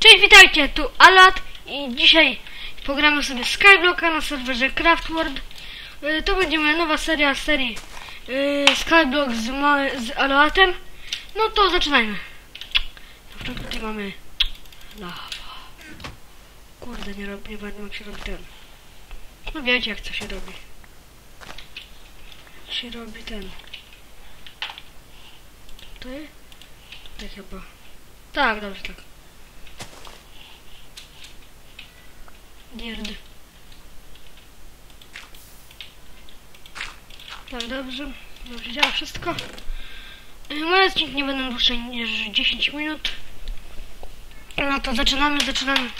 Cześć, witajcie, tu Alat i dzisiaj pogramy sobie Skyblocka na serwerze Craftworld. Y, To będzie moja nowa seria serii y, Skyblock z, z Alatem. No to zaczynajmy. Na tutaj mamy lawa. Kurde, nie, rob, nie jak się robi ten. No wiecie jak to się robi. Się robi ten. Tutaj? Tutaj chyba. Tak, dobrze, tak. Dierd. Tak, dobrze. Dobrze działa wszystko. Y, Moje odcinki nie będą dłuższe niż 10 minut. No to zaczynamy, zaczynamy.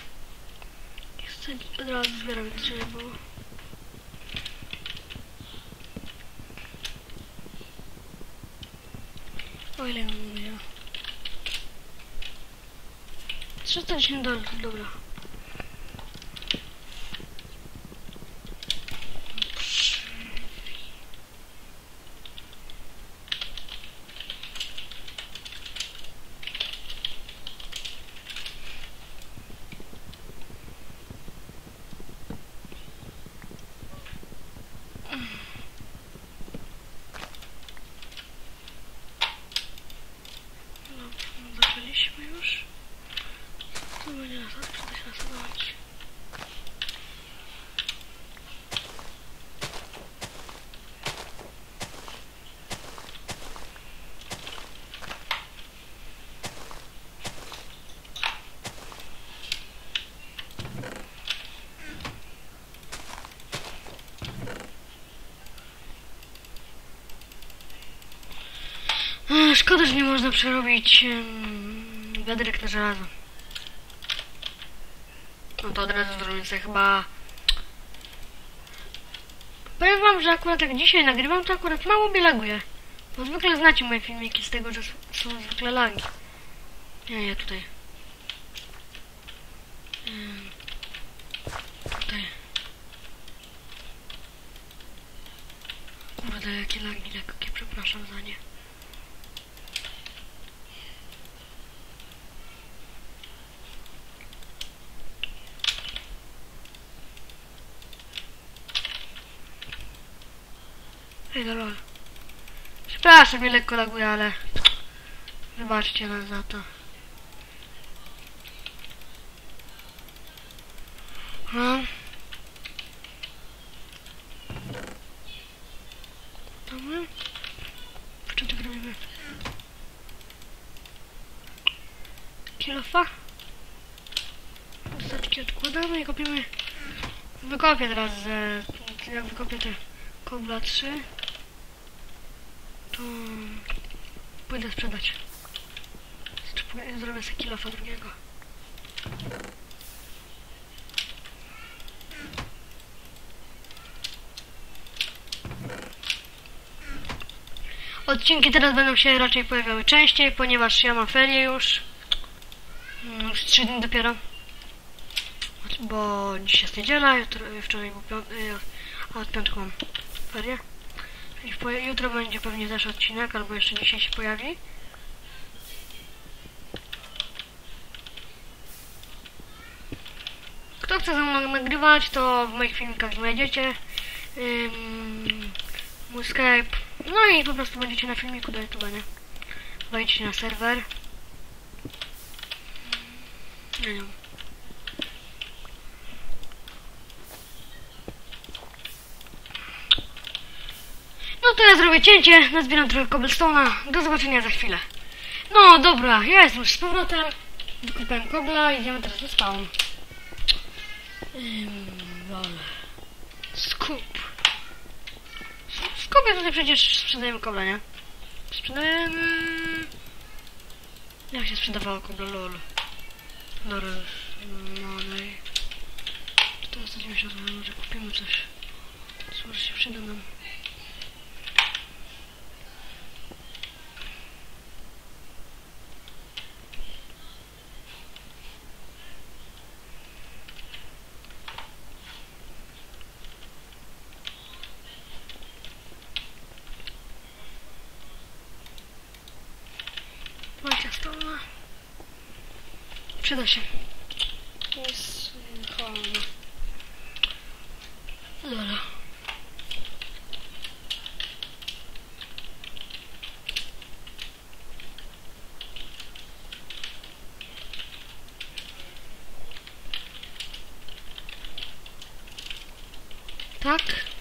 Chcę od razu zbieram drzewo. O ile mam ja? 310 dolarów, dobra. Zaczęliśmy już. To będzie nas. Ech, Szkoda, że nie można przerobić wiaderek na żelazo. No to od razu zrobię sobie chyba... Powiem wam, że akurat jak dzisiaj nagrywam, to akurat mało mi laguje. Bo zwykle znacie moje filmiki z tego, że są zwykle lagi. Nie, nie, tutaj. Tutaj. Kurde, jakie lagi lekkie, przepraszam za nie. Ej, no lol. Przepraszam, mnie lekko laguje, ale... Wybaczcie nas za to. No. Dobra. Początek robimy. Kilofa. Ostatki odkładamy i kopiemy. Wykopię teraz, e, jak wykopię te kobla 3 to pójdę sprzedać. Zrobię sobie kilofa drugiego. Odcinki teraz będą się raczej pojawiały częściej, ponieważ ja mam ferie już. Mm, Już 3 dni dopiero. Bo dziś jest niedziela, wczoraj był piąt, y, a od piątku mam ferie. I jutro będzie pewnie też odcinek, albo jeszcze dzisiaj się pojawi. Kto chce ze mną nagrywać, to w moich filmikach znajdziecie ym, mój Skype. No i po prostu będziecie na filmiku do YouTube, nie? Wejdźcie na serwer. Nie wiem. To ja zrobię cięcie, nazbieram trochę cobblestone'a. Do zobaczenia za chwilę. No dobra, ja jestem już z powrotem. Wykupałem kobla i idziemy teraz do spawn. Skup. Skupie tutaj przecież sprzedajemy kobla, nie? Sprzedajemy... Jak się sprzedawało kobla, lol. Lol. I... 490, może kupimy coś. Co się przyda nam. Przyda się. Dobra. Tak.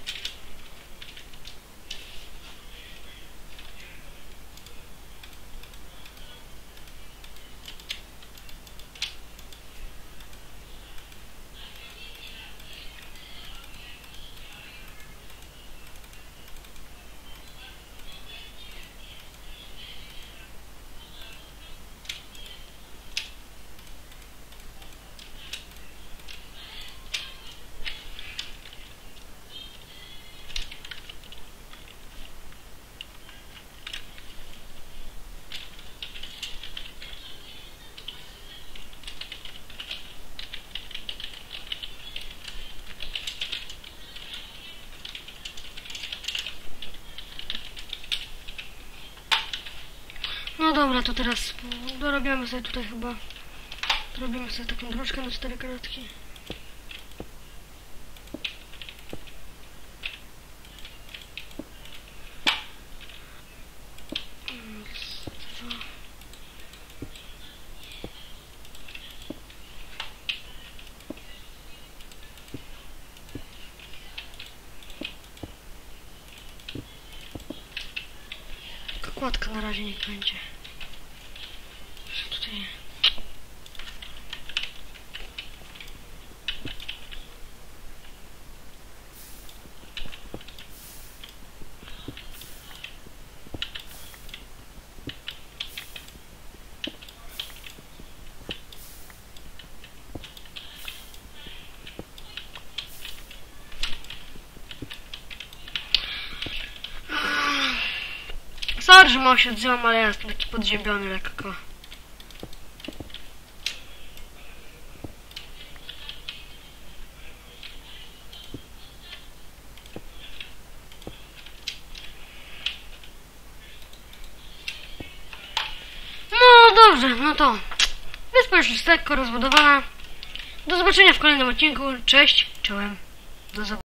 No dobra, to teraz dorobiamy sobie tutaj chyba. Robimy sobie taką dróżkę na cztery kratki. Tylko Kładka na razie niech będzie. Co tutaj? Sorry, że mało się odzywam, ale ja jestem taki podziębiony lekko. No dobrze, no to wyspa już jest lekko rozbudowana. Do zobaczenia w kolejnym odcinku. Cześć, czołem. Do zobaczenia.